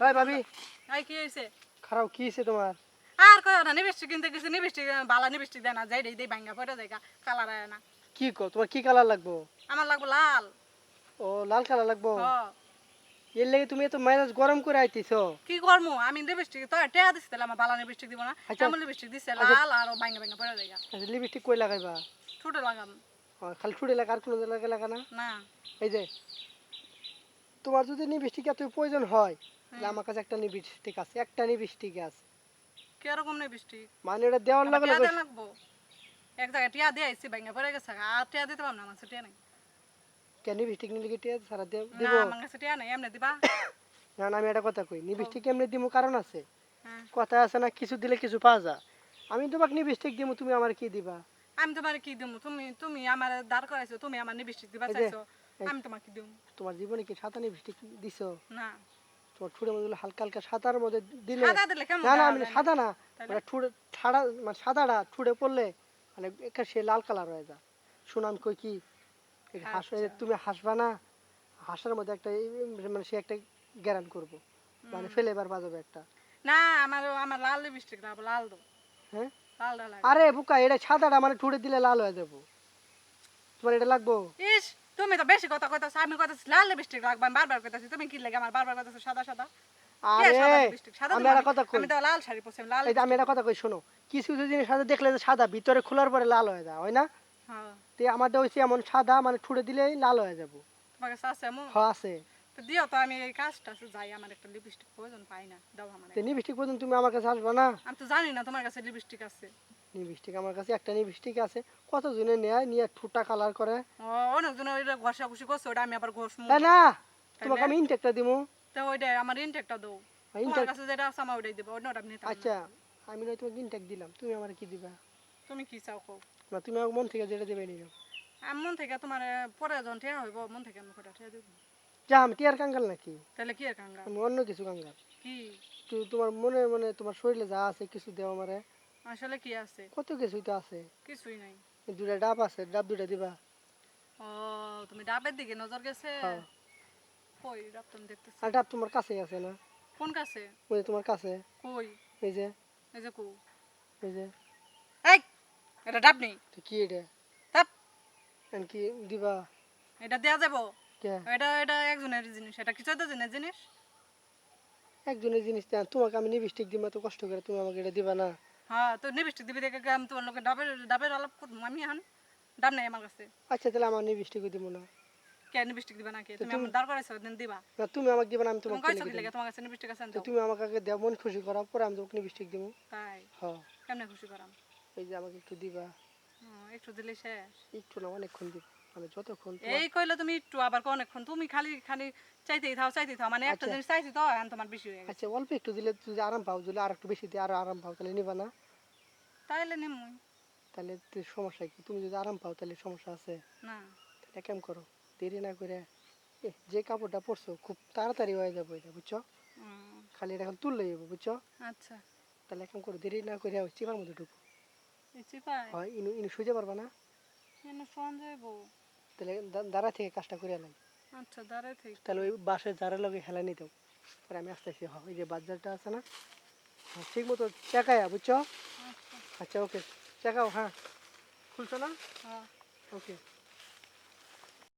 ভাই ভাবি। এই কি হয়েছে খারাপ কি হয়েছে তোমার? আর কয় না নিবিষ্টিক কিনতে কিছু নিবিষ্টিক বালা নিবিষ্টিক দেয় না যাই রে দেই ভাঙ্গা পড়ে যায় কালার আয় না। কি কো তোমার কি কালার লাগবো? আমার লাগবো লাল। ও লাল কালার লাগবো? এর লেগে তুমি এত মাইনাস গরম করে আইতেছো? কি করমু? আমি লিপস্টিক তো টেয়া দিছি তাহলে আমার বালা লিপস্টিক দিব না। আচ্ছা। আমার লিপস্টিক দিছে লাল আর ভাঙ্গা ভাঙ্গা পড়ে যায় আচ্ছা লিপস্টিক কই লাগাইবা? ছোট লাগাম। খালি ঠুড়ে লাগা আর কোনো জায়গায় লাগা না? না। এই যে তোমার যদি লিপস্টিক এত প্রয়োজন হয় তাহলে আমার কাছে একটা লিপস্টিক আছে একটা লিপস্টিক আছে। কীরকম লিপস্টিক মানে এটা দেওয়ার লাগে লাগবো? এক জায়গায় টিয়া দিয়ে আইছি ভাঙ্গা পড়ে গেছে। আর টিয়া দিতে পারব না টিয়া নাই। কেন লিপস্টিক নিলে কি টিয়া সারা দেব না দিব। আমার কাছে টিয়া নাই এমনি দিবা। না না, আমি একটা কথা কই লিপস্টিক এমনি দিব কারণ আছে? হ্যাঁ। কথা আছে না কিছু দিলে কিছু পাওয়া যায়। আমি তোমাকে লিপস্টিক দিব তুমি আমার কি দিবা? আমি তোমার কি দিমু? তুমি তুমি আমার দাঁড় করাইছো তুমি আমার লিপস্টিক দিবা চাইছো। আমি তোমার কি দিমু। তোমার জীবনে কি সাদা লিপস্টিক দিছো? না। তোমার ঠুড়ের মধ্যে হালকা হালকা সাদার মধ্যে দিলে? সাদা দিলে কেমন না না আমি সাদা না। মানে ঠুড়ে ঠাড়া মানে সাদাটা ঠুড়ে পড়লে মানে একটা সে লাল কালার হয়ে যায়। শুনাম কই কি? হাস আচ্ছা। তুমি হাসবা না? হাসার মধ্যে একটা মানে সে একটা গ্যারান করব। মানে ফেলে এবার বাজাবে একটা। না আমার আমার লাল লিপস্টিক লাল দো হ্যাঁ? লাল আরে বুকা এটা সাদাটা মানে ঠুড়ে দিলে লাল হয়ে যাব। তোমার এটা লাগবো? ইস তুমি তো বেশি কথা কইতাছো আমি কইতাছি লাল লিপস্টিক লাগবে আমি বারবার কইতাছি তুমি কি লাগে আমার বারবার কইতাছো সাদা সাদা? আমি একটা কথা কই। আমি তো লাল শাড়ি পরছি লাল এই যে আমি একটা কথা কই শোনো কিছু কিছু জিনিস সাদা দেখলে সাদা ভিতরে খোলার পরে লাল হয়ে যায় হয় না? হ্যাঁ। তো আমারটা হচ্ছে এমন সাদা মানে ঠুড়ে দিলেই লাল হয়ে যাব। তোমার কাছে আছে এমন? হ আছে। তো দিও তো আমি এই কাজটা যাই আমার একটা লিপস্টিক প্রয়োজন পাই না দাও আমার লিপস্টিক পর্যন্ত তুমি আমার কাছে আসবে না? আমি তো জানি না তোমার কাছে লিপস্টিক আছে। লিপস্টিক আমার কাছে একটা লিপস্টিক আছে। কত জনে নেয় নিয়ে ঠুটা কালার করে? ও অনেকজন ওইটা ঘষা ঘুষি করছে ওটা আমি আবার ঘষমু। না তোমাকে আমি ইনটেকটা দিব তো ওইটা আমার ইনটেকটা দাও। ইনটেক কাছে যেটা আছে আমার ওইটাই দেবো অন্যটা আমি নিতাম না। আচ্ছা আমি নয় তোমাকে ইনটেক দিলাম তুমি আমার কি দিবা? তুমি কি চাও কও? না তুমি আমার মন থেকে যেটা দেবে নিও। আমি মন থেকে তোমার পরে যখন ঠেয়া হইব মন থেকে আমি কটা ঠেয়া দেবো। যা আমি টিয়ার কাঙ্গাল নাকি? তাহলে কি আর কাঙ্গা আমি অন্য কিছু কাঙ্গাল। কি? তোমার মনে মানে তোমার শরীরে যা আছে কিছু দেও আমারে। আসলে কি আছে? কত কিছুই তো আছে। কিছুই নাই। দুটা ডাব আছে ডাব দুটা দিবা। ও তুমি ডাবের দিকে নজর গেছে? হ্যাঁ। কই ডাব তুমি দেখতেছি। আর ডাব তোমার কাছেই আছে না? কোন কাছে? ওই তোমার কাছে। কই? এই যে। এই যে কো এই যে। এই এটা ডাব নেই। তো কি এটা? ডাব। এন কি দিবা? এটা দেয়া যাব? কে? এটা এটা একজনের জিনিস। এটা কিছু একটা জিনিস? জিনিস একজনের জিনিস তোমাকে আমি লিপস্টিক দিব তো কষ্ট করে তুমি আমাকে এটা দিবা না। হ্যাঁ তো লিপস্টিক দিবি দেখে আমি তোমার ডাবের ডাবের আলাপ করব। আমি এখন ডাব নেই আমার কাছে। আচ্ছা তাহলে আমার লিপস্টিকও দিব না কে লিপস্টিক দিবা নাকি? তুমি আমার দাঁড় করাইছো দিন দিবা। না তুমি আমাকে দিবা না আমি তুমি তোমাকে কইছো লাগে? তোমার কাছে তো আনতে তুমি আমাকে আগে দেও মন খুশি করার পরে আমি তোমাকে লিপস্টিক দিব। তাই? হ্যাঁ। কেমনে খুশি করাম? এই যে আমাকে একটু দিবা। হুম, একটু দিলে শেষ। একটু না অনেকক্ষণ দিব। যতক্ষণ এই কইলে তুমি একটু আবার অনেকক্ষণ তুমি খালি খালি চাইতেই থাও চাইতেই থাও মানে একটা আচ্ছা। জিনিস চাইছি তো এখন তোমার বেশি হয়ে গেছে। আচ্ছা অল্প একটু দিলে যদি আরাম পাও যদি আর একটু বেশি দিয়ে আরও আরাম পাও তাহলে নিবা না? তাহলে সমস্যা কি? তুমি যদি আরাম পাও তাহলে সমস্যা আছে। না। তাহলে কেমন করো দেরি না করে যে কাপড়টা পরছো খুব তাড়াতাড়ি হয়ে যাবে এটা বুঝছ? খালি এটা এখন তুললে যাব বুঝছ? আচ্ছা। তাহলে কেমন করো দেরি না করে চিপার মধ্যে ঢুকো। হয় ইনু ইনু সুজে পারবা না? এনে ফোন যাইবো। তাহলে দাঁড়া থেকে কাজটা করে এলাম আচ্ছা থাকি। তাহলে ওই বাসের দাঁড়া লগে হেলা নিতে পরে আমি আস্তে আস্তে ওই যে বাজারটা আছে না? হ্যাঁ, ঠিক মতো চেকায়া বুঝছ? আচ্ছা। আচ্ছা ওকে। চেকাও হ্যাঁ। খুলছো না? হ্যাঁ। ওকে।